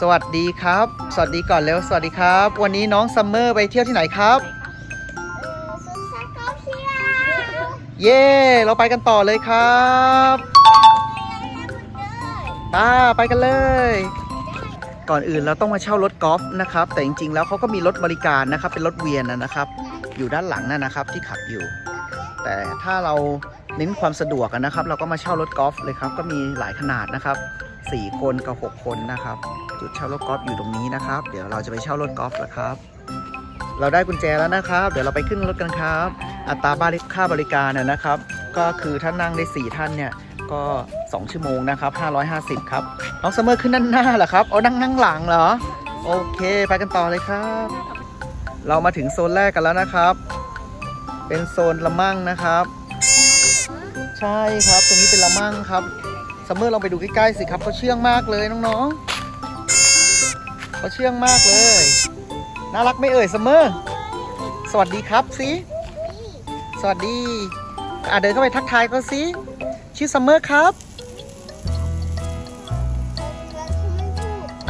สวัสดีครับ สวัสดีก่อนเร็วสวัสดีครับ วันนี้น้องซัมเมอร์ไปเที่ยวที่ไหนครับสุดสักเขาเที่ยวเย้เราไปกันต่อเลยครับป้าไปกันเลย ก่อนอื่นเราต้องมาเช่ารถกอล์ฟนะครับ แต่จริงๆ แล้วเขาก็มีรถบริการนะครับ เป็นรถเวียนนะนะครับ อยู่ด้านหลังนั่นนะครับที่ขับอยู่ แต่ถ้าเราเน้นความสะดวกอะนะครับ เราก็มาเช่ารถกอล์ฟเลยครับ ก็มีหลายขนาดนะครับ 4 คนกับ 6 คนนะครับ จุดเช่ารถกอล์ฟอยู่ตรงนี้นะครับ เดี๋ยวเราจะไปเช่ารถกอล์ฟแล้วครับ เราได้กุญแจแล้วนะครับ เดี๋ยวเราไปขึ้นรถกันครับ อัตราบาริค่าบริการนะนะครับ ก็คือถ้านั่งได้ 4 ท่านเนี่ยก็ 2 ชั่วโมงนะครับ 550 ครับ น้องซัมเมอร์ขึ้นด้านหน้าเหรอครับ เอานั่งนั่งหลังเหรอ โอเค ไปกันต่อเลยครับ เรามาถึงโซนแรกกันแล้วนะครับ เป็นโซนละมั่งนะครับ ใช่ครับ ตรงนี้เป็นละมั่งครับ ซัมเมอร์ลองไปดูใกล้ๆสิครับเขาเชื่องมากเลยน้องๆเขาเชื่องมากเลย น่ารักไหม่เอ่ยซัมเมอร์สวัสดีครับสิสวัสดีอะเดินเข้าไปทักทายเขาสิชื่อซัมเมอร์ครับ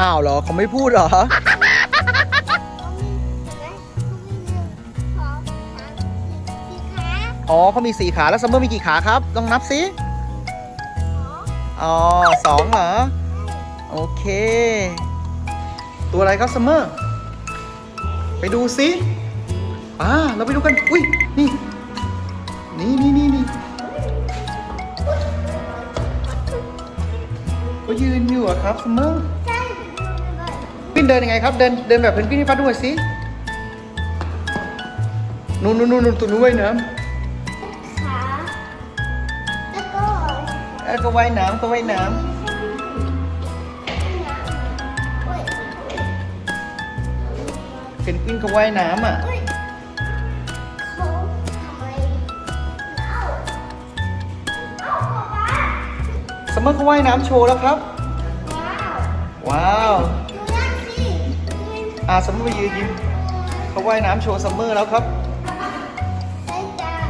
อ้าวเหรอเขาไม่พูดเหรออ๋อเขามีสี่ขาแล้วซัมเมอร์มีกี่ขาครับลองนับสิ อ๋อสองเหรอ โอเค ตัวอะไรครับซัมเมอร์ ไปดูสิอ่าเราไปดูกัน อุ้ย นี่ นี่นี่นี่นี่ก็ยืนอยู่อะครับซัมเมอร์พินเดินยังไงครับ เดินเดินแบบเพนกวินให้ป้าด้วยสินู่นนู่นนู่นตัวนู้นไว่ายน้ำ เอ้ยก็ว่ายน้ำก็ว่ายน้ำเพนกวินก็ว่ายน้ำอะซัมเมอร์เขาว่ายน้ำโชว์แล้วครับ ว้าวอ่าซัมเมอร์ไปยืนยิ้มเขาว่ายน้ำโชว์ซัมเมอร์แล้วครับ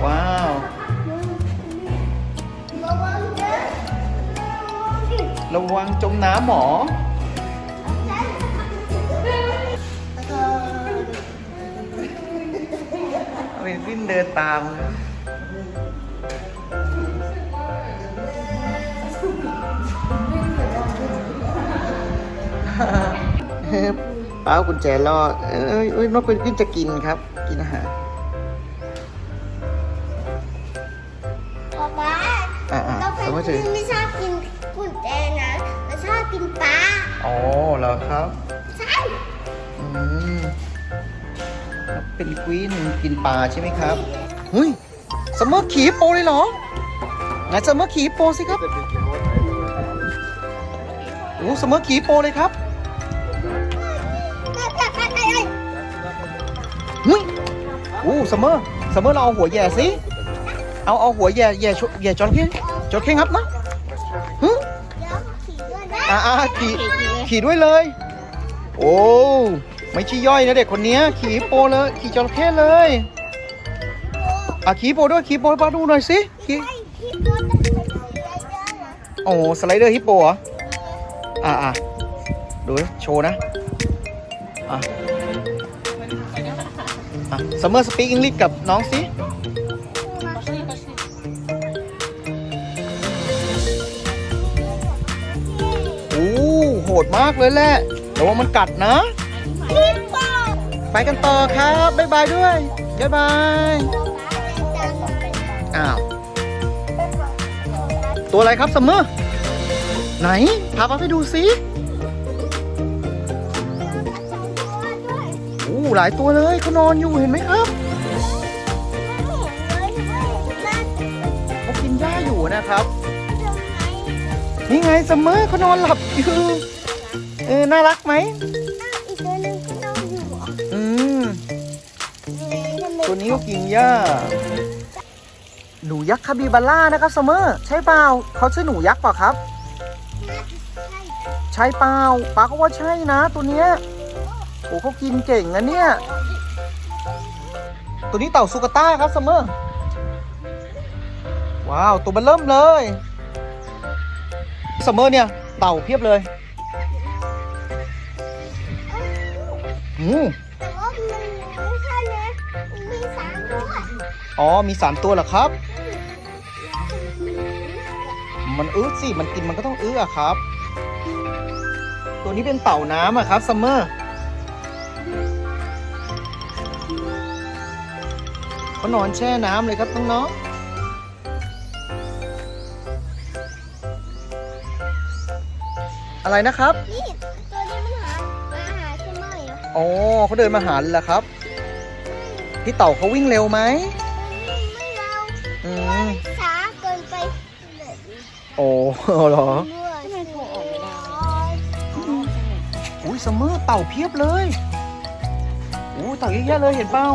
ว้าว ระวังจมน้ำหมอ เอาเป็นวิ่งเดินตามป้าเอากุญแจรอดเอ้ยเอ้ยนกเป็นวิ่งจะกินครับ กินอาหารป๊าป๊าอ่าอ่าเราสมมติถือไม่ชอบกิ อ๋อเหรอครับ ใช่อืมเป็นกวีนกินปลาใช่ไหมครับหุยสมมอร์ขี่ฮิปโปเลยเหรอไหนสมมอร์ขี่ฮิปโปสิครับโอ้สมมอร์ขี่ฮิปโปเลยครับหุยโอ้สมมอร์สมมอร์เราเอาหัวแย่สิเอาเอาหัวแย่แย่ชแย่จระเข้จระเข้งับนะฮึเดี๋ยวขี่ด้วยนะอ่าอ่าขี่ ขี่ด้วยเลย โอ้ไม่ใช่ย่อยนะเด็กคนนี้ขี่โปเลย ขี่จระเข้เลยอะขี่โปด้วยขี่โปให้ป้าดูหน่อยสิขี่โอ้สไลเดอร์ฮิปโปเหรออะอะดูโชว์นะอะอะซัมเมอร์สปีกอังกฤษกับน้องสิ หดมากเลยแหละระวังมันกัดนะ ไปกันต่อครับ บ๊ายบายด้วย บ๊ายบาย อ้าว ตัวอะไรครับซัมเมอร์ ไหน พาป้าไปดูสิโอ้หลายตัวเลยเขานอนอยู่เห็นไหมครับเขากินหญ้าอยู่นะครับ นี่ไงซัมเมอร์เขานอนหลับอยู่ เออ น่ารักไหมอีกตัวหนึงก็ต้องอยู่อะอืมตัวนี้ก็กินหญ้า หนูยักษ์คาบิบาร่านะครับซัมเมอร์ ใช่เปล่าเขาชื่อหนูยักษ์เปล่าครับ ใช่เปล่าป้าก็ว่าใช่นะ ตัวเนี้ยโอ้เขากินเก่งนะเนี่ย ตัวนี้เต่าสุกาต้าครับซัมเมอร์ ว้าว ตัวมันเริ่มเลยซัมเมอร์เนี่ย เต่าเพียบเลย หูแต่ว่ามันไม่ใช่นะมันมีสามตัวอ๋อมีสามตัวเหรอครับ มันอื้อสิมันกินมันก็ต้องอื้ออะครับ ตัวนี้เป็นเต่าน้ำอะครับซัมเมอร์เขานอนแช่น้ำเลยครับน้องๆอะไรนะครับ นี่ อะอ๋อเขาเดินมาหาเลยเหรอครับ พี่เต่าเขาวิ่งเร็วไหมไม่เราอืมช้าเกินไปเลยโอ้เหรอเมื่อทำไมโผล่ออกไม่ได้อุ้ยซัมเมอร์เต่าเพียบเลยอู้เต่าเยอะแยะเลยเห็นเปล่า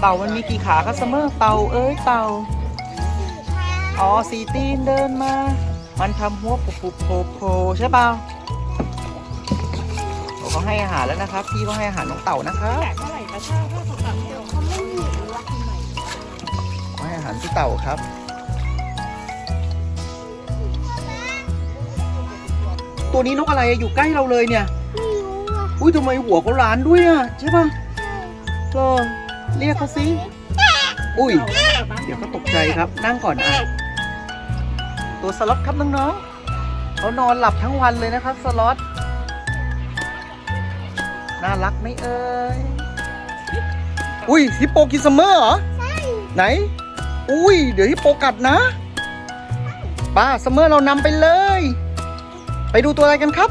เต่ามันมีกี่ขาครับซัมเมอร์เต่าเอ้ยเต่าอ๋อสีตีนเดินมา มันทำหัวปุบปุบโผล่โผล่ใช่เปล่าโอ้เขา ให้อาหารแล้วนะครับ พี่ก็ให้อาหารน้องเต่านะครับเท่าไหร่คะถ้าถ้าเขาตัดเดียวเขาไม่หิวอะเขาให้อาหารพี่เต่าครับ ตัวนี้นกอะไรอยู่ใกล้เราเลยเนี่ยไม่รู้อะอุ้ยทำไมหัวเขาล้านด้วยอะใช่ป่ะรอเรียกเขาสิอุ้ย เดี๋ยวเขาตกใจครับนั่งก่อนอะตัวสล็อตครับน้องๆเขานอนหลับทั้งวันเลยนะครับสล็อต น่ารักไหมเอ่ย อุ้ยฮิปโปกินซัมเมอร์เหรอไหน อุ้ย เดี๋ยวฮิปโปกัดนะป้าซัมเมอร์เรานำไปเลย ไปดูตัวอะไรกันครับ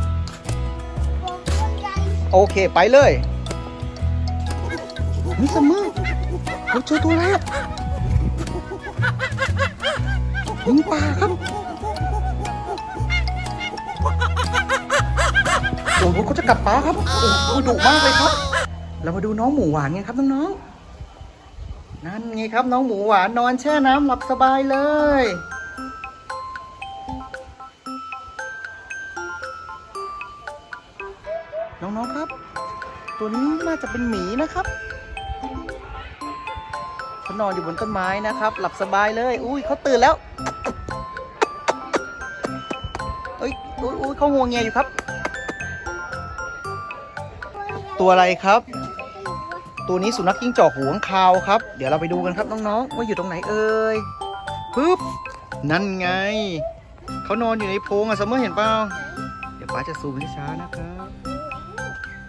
ตัวตัวใหญ่โอเคไปเลยนี่ซัมเมอร์เราเจอตัวอะไรอะหมูป่าครับ โอ้โหเขาจะกัดป้าครับ โอ้โหดุมากเลยครับ เรามาดูน้องหมูหวานกันครับน้องๆ นั่นไงครับน้องหมูหวานนอนแช่น้ำหลับสบายเลย น้องๆครับ ตัวนี้น่าจะเป็นหมีนะครับเขานอนอยู่บนต้นไม้นะครับ หลับสบายเลย อุ้ยเขาตื่นแล้วเอ้ยอุ้ยอุ้ยเขางวงเงียอยู่ครับ ตัวอะไรครับ ตัวนี้สุนัขจิ้งจอกหัวงคาวครับ เดี๋ยวเราไปดูกันครับน้องๆ ว่าอยู่ตรงไหนเอ่ยปึ๊บนั่นไง เขานอนอยู่ในโพรงอะซัมเมอร์เห็นเปล่าเดี๋ยวป้าจะซูมให้ช้านะครับ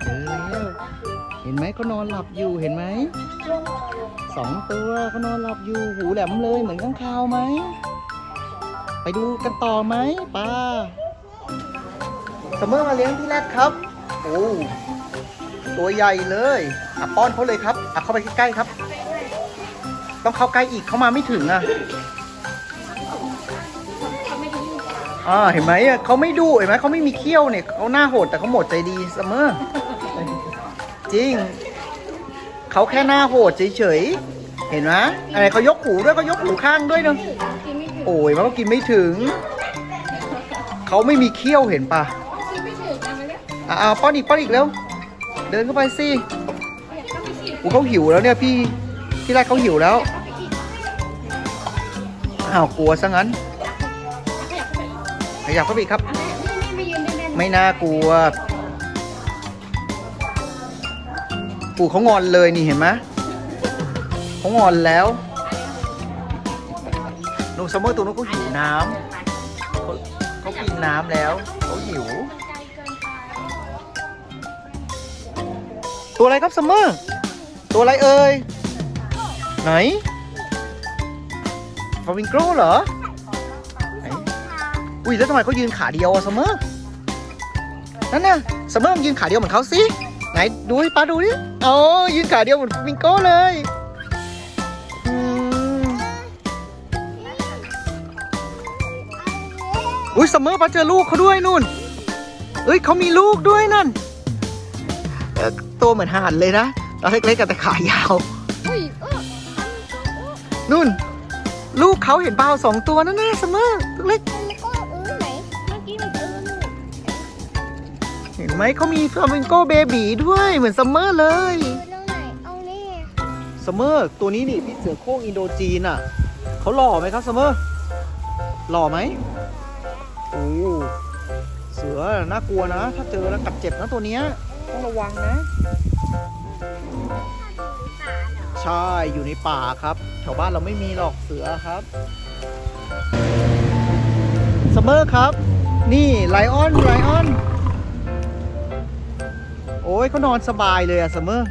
เจอแล้วเห็นไหมเขานอนหลับอยู่เห็นไหมสองตัวเขานอนหลับอยู่หูแหลมเลยเหมือนข้างคาวไหมไปดูกันต่อไหมป้าซัมเมอร์มาเลี้ยงพี่แรดครับ โอ้ ตัวใหญ่เลยอะป้อนเขาเลยครับอะเข้าไปใกล้ๆครับ ต้องเข้าใกล้อีกเขามาไม่ถึงอะอ่าเห็นไหมอะเขาไม่ดุเห็นไหมเขาไม่มีเขี้ยวเนี่ยเขาหน้าโหดแต่เขาหมดใจดีเสมอจริงเขาแค่หน้าโหดเฉยๆเห็นไหมอะไรเขายกหูด้วยเขายกหูข้างด้วยเนอะโอ้ยมันก็กินไม่ถึงเขาไม่มีเขี้ยวเห็นปะอ่าป้อนอีกป้อนอีกเร็ว เดินเข้าไปสิอูเขาหิวแล้วเนี่ยพี่ที่แรกเขาหิวแล้ว อ้าวกลัวซะงั้น ขยับเข้าไปอีกครับ ไม่น่ากลัว ปู่เขางอนเลยนี่เห็นไหมเขางอนแล้วหนูซัมเมอร์ตัวนู้นเขาหิวน้ำเขากินน้ำแล้วเขาหิว ตัวอะไรครับซัมเมอร์ตัวอะไรเอ่ยไหนฟามิงโกเหรอไหนอุ้ยแล้วทำไมเขายืนขาเดียวอะซัมเมอร์นั่นน่ะซัมเมอร์มันยืนขาเดียวเหมือนเขาสิไหนดูให้ป้าดูดิโอ้ยืนขาเดียวเหมือนฟามิงโกเลยอุ้ยซัมเมอร์ป้าเจอลูกเขาด้วยนู่นเอ้ยเขามีลูกด้วยนั่น ตัวเหมือนห่านเลยนะตอนเล็กๆกับแต่ขายาว อุ้ยเออนู่น ลูกเขาเห็นเปล่าสองตัวนั่นน่ะซัมเมอร์ตัวเล็กมันก็เออไหนเมื่อกี้มันเออนู่นเห็นไหมเขามีฟลามิงโกเบบีด้วยเหมือนซัมเมอร์เลย เออตรงไหนเอานี่ซัมเมอร์ตัวนี้นี่พี่เสือโคร่งอินโดจีนอะเขาหล่อไหมครับซัมเมอร์หล่อไหมโอ้สสือน่ากลัวนะ ถ้าเจอแล้วกัดเจ็บนะตัวเนี้ย ต้องระวังนะ ใช่อยู่ในป่าครับ แถวบ้านเราไม่มีหรอกเสือครับสมเมอร์ครับ นี่ไลออนไลออนโอ้ยเขานอนสบายเลยอะสมเมอร์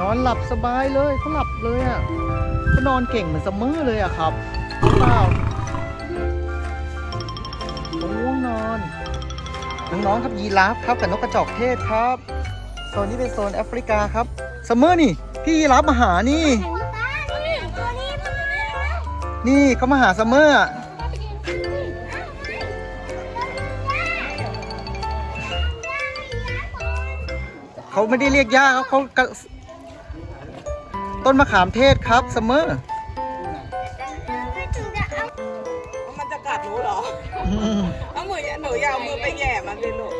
นอนหลับสบายเลยเขาหลับเลยอะเขานอนเก่งเหมือนสมเมอร์เลยอะครับหรือเปล่า น้องๆครับยีราฟครับกับนกกระจอกเทศครับโซนนี้เป็นโซนแอฟริกาครับสมเมอร์นี่ พี่ยีราฟมาหานี่ นี่เขามาหาสมเมอร์เขาไม่ได้เรียกย่าเขาเขาต้นมะขามเทศครับสมเมอร์ แหย่มันเลยลูก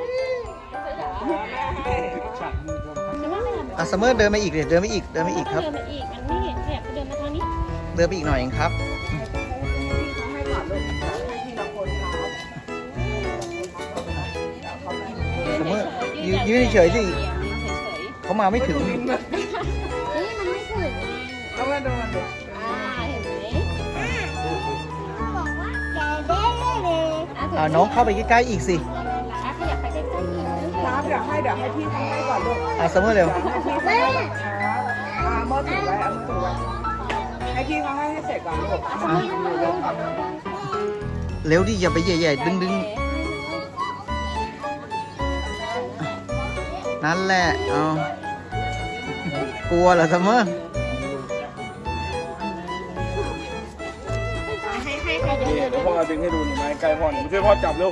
ไม่ให้อะสมเมอร์เดินมาอีกเดี๋ยวเดินมาอีกเดินมาอีกครับ เดินมาอีกมันไม่เห็นขยับเดินมาทางนี้ เดินไปอีกหน่อยเองครับให้ก่อนลูกให้ทีละคนครับสมเมอร์ยืนยืนเฉยๆสิยืนเฉยเขามาไม่ถึงๆเฮ้ยมันไม่ถึงไงเอามาดูมันดูอ่าเห็นไหมบอกว่าแกเด้เลยอ่าน้องเข้าไปใกล้ๆอีกสิ ดี๋ยวให้เดี๋ยวให้พี่เขาให้ก่อนลูกอะสมเมอร์เร็วให้พี่เขาให้ก่อนครับเอามือถือไว้เอามือถือไว้ให้พี่เขาให้ให้เสร็จก่อนลูกเร็วดิอย่าไปแย่ๆดึงดึงนั่นแหละเอากลัวเหรอสมเมอร์ให้ให้ให้เดินเดินเดินพ่อดึงให้ดูหน่อยไหมไกลพ่อหน่อยมาช่วยพ่อจับเร็ว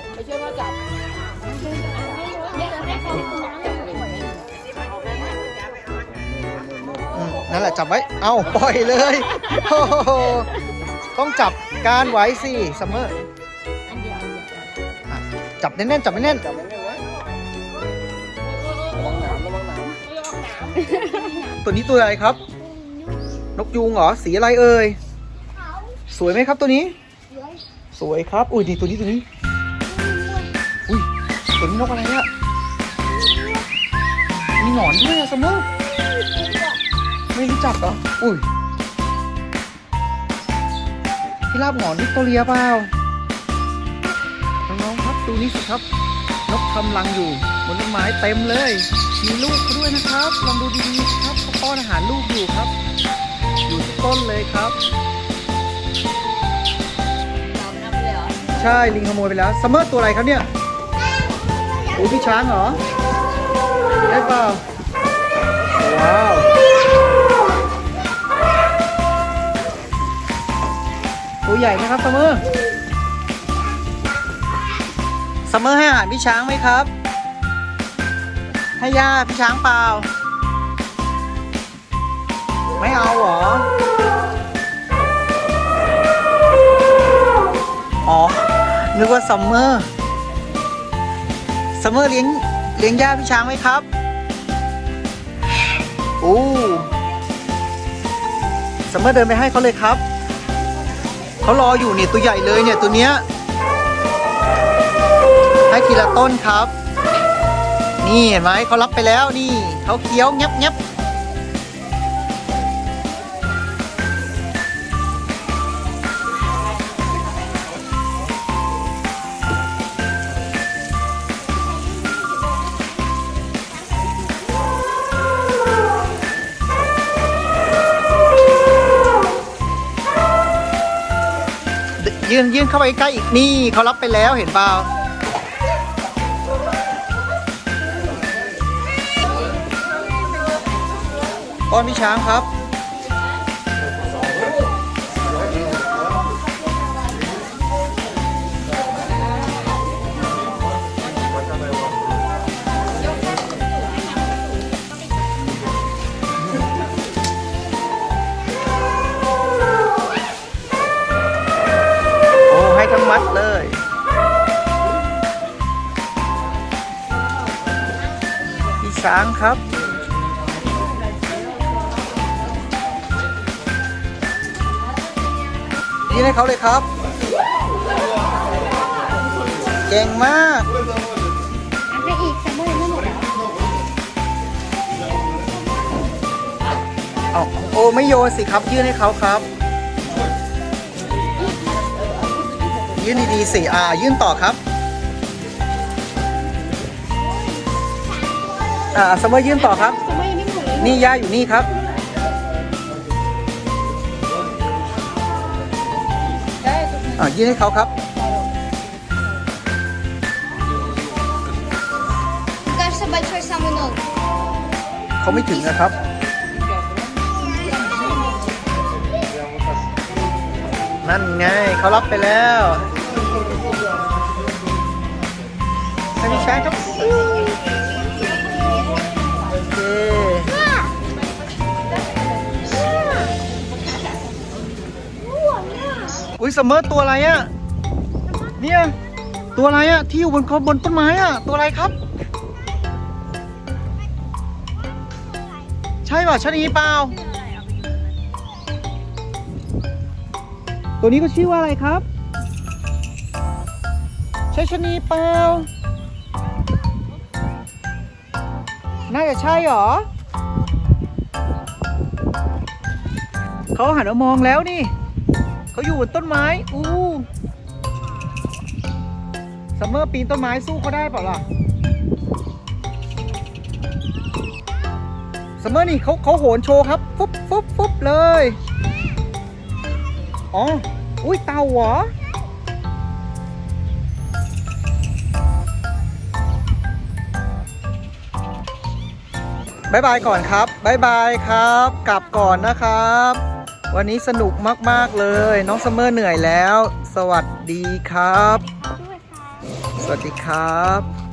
นั่นแหละจับไว้ เอาปล่อยเลยโอ้โหต้องจับการไว้สิสมเมอร์อันเดียวอะจับแน่นๆจับแน่นจับไว้เนี่ยไว้ระวังหนามระวังหนามๆตัวนี้ตัวอะไรครับ นกยูงเหรอสีอะไรเอ่ยสวยไหมครับตัวนี้ สวยครับอุ้ยดีตัวนี้ตัวนี้อุ้ยตัวนี้นกอะไรอะมีหนอนด้วยอะสมเมอร์ ไม่รู้จักเหรอ อุ้ยพี่ลาบหงอนวิกตอเรียเปล่า น้องๆครับดูนี่สิครับ นกทำรังอยู่บนต้นไม้เต็มเลย มีลูกเขาด้วยนะครับ ลองดูดีๆครับเขาป้อนอาหารลูกอยู่ครับ อยู่ที่ต้นเลยครับ ใช่ ลิงขโมยไปแล้วซัมเมอร์ตัวอะไรครับเนี่ยโอ้พี่ช้างเหรอ ได้เปล่า ว้าว ตัวใหญ่นะครับซัมเมอร์ซัมเมอร์ให้อาหารพี่ช้างไหมครับ ให้ย่าพี่ช้างเปล่า ไม่เอาหรอ อ๋อ นึกว่าซัมเมอร์ซัมเมอร์เลี้ยงเลี้ยงย่าพี่ช้างไหมครับโอ้ซัมเมอร์เดินไปให้เขาเลยครับ เขารออยู่เนี่ยตัวใหญ่เลยเนี่ยตัวเนี้ยให้ทีละต้นครับ นี่เห็นไหมเขารับไปแล้วนี่เขาเคี้ยวงับงับ ยื่นยื่นเข้าไปใกล้อีกนี่เขารับไปแล้วเห็นเปล่าป้อนพี่ช้างครับ เขาเลยครับ เก่งมากให้อีกซัมเมอร์ยังไม่หมดเหรอเอาโอ้ไม่โยนสิครับ ยื่นให้เขาครับ ยื่นดีๆสิอ่า ยื่นต่อครับ อ่าสมมติยื่นต่อครับซัมเมอร์ยังไม่หมดเลย นี่ย่าอยู่นี่ครับ อ่ายื่นให้เขาครับ Кажется, большой самый новый. เขาไม่ถึงนะครับ นั่นไงเขารับไปแล้วให้พี่ช้างครับ โอเค อุ้ยสมมติตัวอะไรอะเนี่ยตัวอะไรอะที่อยู่บนบนต้นไม้อะตัวอะไรครับ ใช่ป่ะชะนีเปล่าตัวนี้ก็ชื่อว่าอะไรครับ ใช่ชะนีเปล่าน่าจะใช่หรอเขาหันมามองแล้วนี่ เขาอยู่บนต้นไม้ อู้ซัมเมอร์ปีนต้นไม้สู้เขาได้เปล่าล่ะซัมเมอร์นี่เขาเขาโหนโชว์ครับ ฟุบฟุบฟุบเลย อ๋อ อุ้ยเต่าเหรอบายบายก่อนครับบายบายครับ กลับก่อนนะครับ วันนี้สนุกมาก ๆ เลย น้องซัมเมอร์เหนื่อยแล้ว สวัสดีครับ สวัสดีครับ